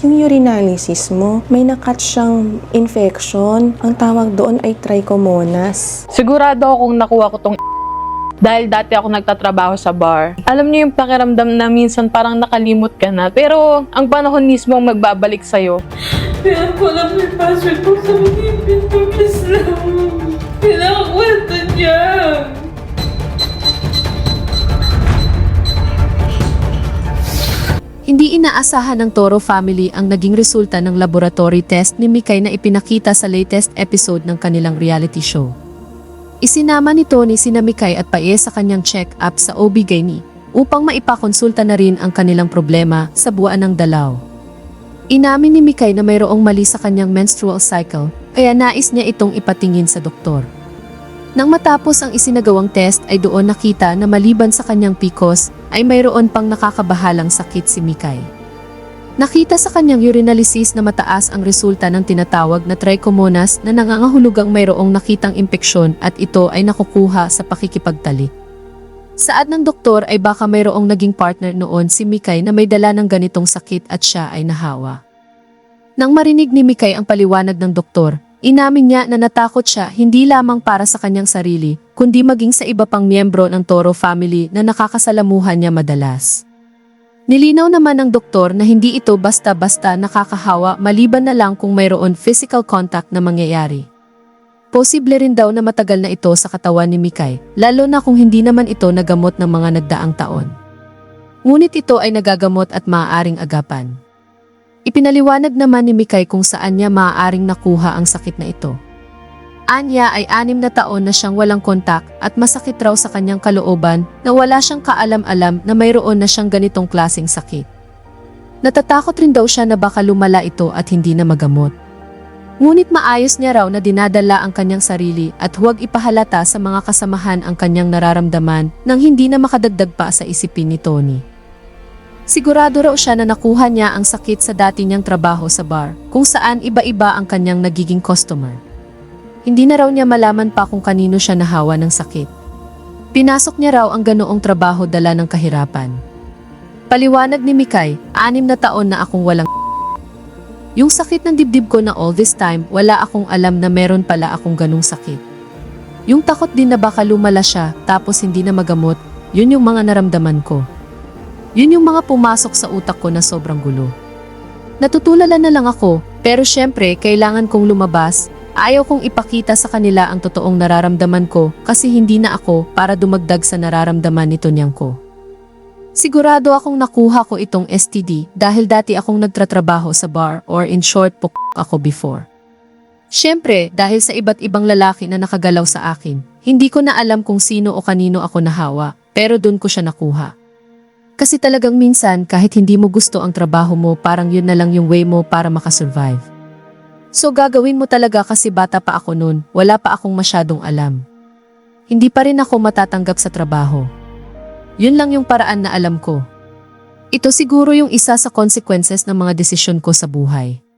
Yung urinalysis mo, may nakat siyang infection. Ang tawag doon ay trichomonas. Sigurado akong nakuha ko tong dahil dati ako nagtatrabaho sa bar. Alam niyo yung pakiramdam na minsan parang nakalimot ka na, pero ang panahon mismo ang magbabalik sa'yo. Kaya ko lang may password ko sa mga pinto, Hindi inaasahan ng Toro family ang naging resulta ng laboratory test ni Mikay na ipinakita sa latest episode ng kanilang reality show. Isinama ni Tony sina Mikay at Pae sa kanyang check-up sa OB-GYN upang maipakonsulta na rin ang kanilang problema sa buwan ng dalaw. Inamin ni Mikay na mayroong mali sa kanyang menstrual cycle kaya nais niya itong ipatingin sa doktor. Nang matapos ang isinagawang test ay doon nakita na maliban sa kanyang PCOS ay mayroon pang nakakabahalang sakit si Mikay. Nakita sa kanyang urinalysis na mataas ang resulta ng tinatawag na trichomonas na nangangahulugang mayroong nakitang impeksyon at ito ay nakukuha sa pakikipagtalik. Saad ng doktor ay baka mayroong naging partner noon si Mikay na may dala ng ganitong sakit at siya ay nahawa. Nang marinig ni Mikay ang paliwanag ng doktor, inamin niya na natakot siya hindi lamang para sa kanyang sarili, kundi maging sa iba pang miyembro ng Toro family na nakakasalamuhan niya madalas. Nilinaw naman ng doktor na hindi ito basta-basta nakakahawa maliban na lang kung mayroon physical contact na mangyayari. Posible rin daw na matagal na ito sa katawan ni Mikay, lalo na kung hindi naman ito nagamot ng mga nagdaang taon. Ngunit ito ay nagagamot at maaaring agapan. Ipinaliwanag naman ni Mikay kung saan niya maaaring nakuha ang sakit na ito. Anya ay anim na taon na siyang walang kontak at masakit raw sa kanyang kalooban na wala siyang kaalam-alam na mayroon na siyang ganitong klaseng sakit. Natatakot rin daw siya na baka lumala ito at hindi na magamot. Ngunit maayos niya raw na dinadala ang kanyang sarili at huwag ipahalata sa mga kasamahan ang kanyang nararamdaman nang hindi na makadagdag pa sa isipin ni Tony. Sigurado raw siya na nakuha niya ang sakit sa dati niyang trabaho sa bar, kung saan iba-iba ang kanyang nagiging customer. Hindi na raw niya malaman pa kung kanino siya nahawa ng sakit. Pinasok niya raw ang ganoong trabaho dala ng kahirapan. Paliwanag ni Mikay, anim na taon na akong walang Yung sakit ng dibdib ko na all this time, wala akong alam na meron pala akong ganong sakit. Yung takot din na baka lumala siya tapos hindi na magamot, yun yung mga naramdaman ko. Yun yung mga pumasok sa utak ko na sobrang gulo. Natutulala na lang ako, pero syempre kailangan kong lumabas. Ayaw kong ipakita sa kanila ang totoong nararamdaman ko kasi hindi na ako para dumagdag sa nararamdaman nito niyang ko. Sigurado akong nakuha ko itong STD dahil dati akong nagtratrabaho sa bar or in short po ako before. Syempre, dahil sa iba't ibang lalaki na nakagalaw sa akin, hindi ko na alam kung sino o kanino ako nahawa, pero dun ko siya nakuha. Kasi talagang minsan kahit hindi mo gusto ang trabaho mo parang yun na lang yung way mo para makasurvive. So gagawin mo talaga kasi bata pa ako noon, wala pa akong masyadong alam. Hindi pa rin ako matatanggap sa trabaho. Yun lang yung paraan na alam ko. Ito siguro yung isa sa consequences ng mga desisyon ko sa buhay.